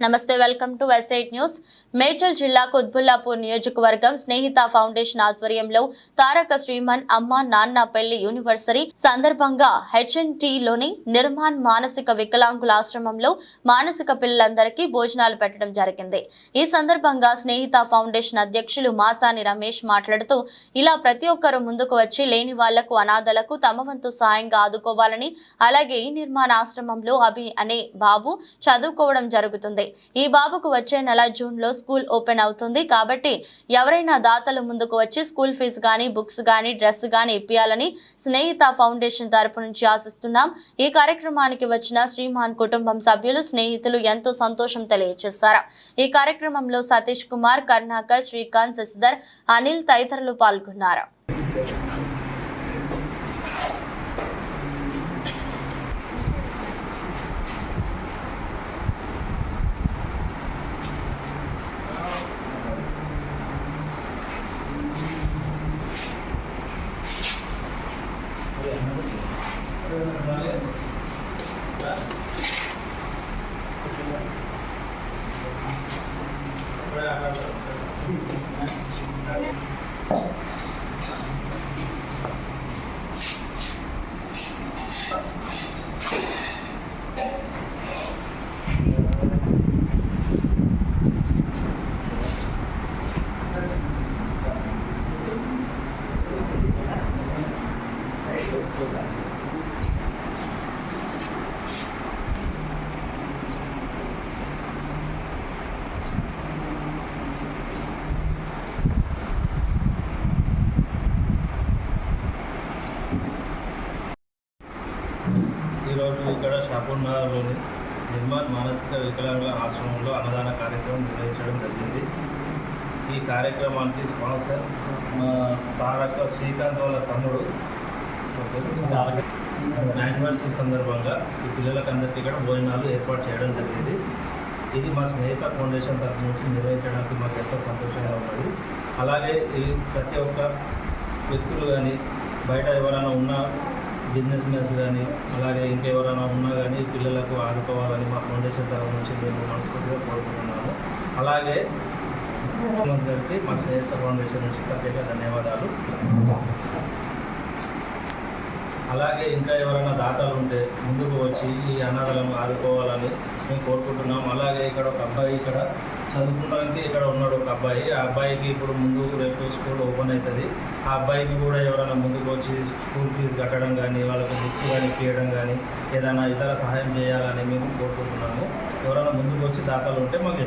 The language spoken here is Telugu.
నమస్తే వెల్కమ్ టు ఎస్ఐట్ న్యూస్. మేడ్చల్ జిల్లా కుత్బుల్లాపూర్ నియోజకవర్గం స్నేహిత ఫౌండేషన్ ఆధ్వర్యంలో తారక శ్రీమన్ అమ్మ నాన్న పెళ్ళి యూనివర్సరీ సందర్భంగా హెచ్ఎన్టీలోని నిర్మాణ్ మానసిక వికలాంగుల ఆశ్రమంలో మానసిక పిల్లలందరికీ భోజనాలు పెట్టడం జరిగింది. ఈ సందర్భంగా స్నేహిత ఫౌండేషన్ అధ్యక్షులు మాసాని రమేష్ మాట్లాడుతూ ఇలా ప్రతి ఒక్కరూ ముందుకు వచ్చి లేని వాళ్ళకు అనాథలకు తమ వంతు సాయంగా ఆదుకోవాలని అలాగే ఈ నిర్మాణ ఆశ్రమంలో అభి అనే బాబు చదువుకోవడం జరుగుతుంది. ఈ బాబుకు వచ్చే నెల జూన్లో స్కూల్ ఓపెన్ అవుతుంది. కాబట్టి ఎవరైనా దాతలు ముందుకు వచ్చి స్కూల్ ఫీజు కానీ బుక్స్ కానీ డ్రెస్ కానీ ఇప్పియాలని స్నేహిత ఫౌండేషన్ తరపు నుంచి ఆశిస్తున్నాం. ఈ కార్యక్రమానికి వచ్చిన శ్రీమాన్ కుటుంబం సభ్యులు స్నేహితులు ఎంతో సంతోషం తెలియజేశారు ఈ కార్యక్రమంలో సతీష్ కుమార్ కర్ణాకర్ శ్రీకాంత్ శశిధర్ అనిల్ తదితరులు పాల్గొన్నారు. Yeah. ఇక్కడ షాపూర్ నగర్లోని నిర్మాణ్ మానసిక వికలాంగుల ఆశ్రమంలో అన్నదాన కార్యక్రమం నిర్వహించడం జరిగింది. ఈ కార్యక్రమానికి స్పాన్సర్ మా తారక శ్రీకాంత్ వాళ్ళ తమ్ముడు. యానివర్సరీ సందర్భంగా ఈ పిల్లలకు అందరికీ ఇక్కడ భోజనాలు ఏర్పాటు చేయడం జరిగింది. ఇది మా స్నేహిత ఫౌండేషన్ తరఫు నుంచి నిర్వహించడానికి మాకు ఎంతో సంతోషంగా ఉన్నది. అలాగే ఈ ప్రతి ఒక్క వ్యక్తులు కానీ బయట ఎవరైనా ఉన్న బిజినెస్ మ్యాన్స్ కానీ అలాగే ఇంకెవరైనా ఉన్నా కానీ పిల్లలకు ఆదుకోవాలని మా ఫౌండేషన్ తరఫు నుంచి మేము మనస్ఫూర్తిగా కోరుకుంటున్నాము. అలాగే గారికి మా స్నేహిత ఫౌండేషన్ నుంచి ప్రత్యేక ధన్యవాదాలు. అలాగే ఇంకా ఎవరైనా దాతలు ఉంటే ముందుకు వచ్చి ఈ అనాథలను ఆదుకోవాలని మేము కోరుకుంటున్నాం. అలాగే ఇక్కడ ఒక అబ్బాయి ఇక్కడ చదువుకోవడానికి ఇక్కడ ఉన్నాడు ఒక అబ్బాయి. ఆ అబ్బాయికి ఇప్పుడు ముందు రేపు స్కూల్ ఓపెన్ అవుతుంది ఆ అబ్బాయికి కూడా ఎవరైనా ముందుకు వచ్చి స్కూల్ ఫీజు కట్టడం కానీ వాళ్ళకి బుక్స్ కానీ తీయడం కానీ ఏదైనా ఇతర సహాయం చేయాలని మేము కోరుకుంటున్నాము. ఎవరైనా ముందుకు వచ్చి దాతలు ఉంటే మాకు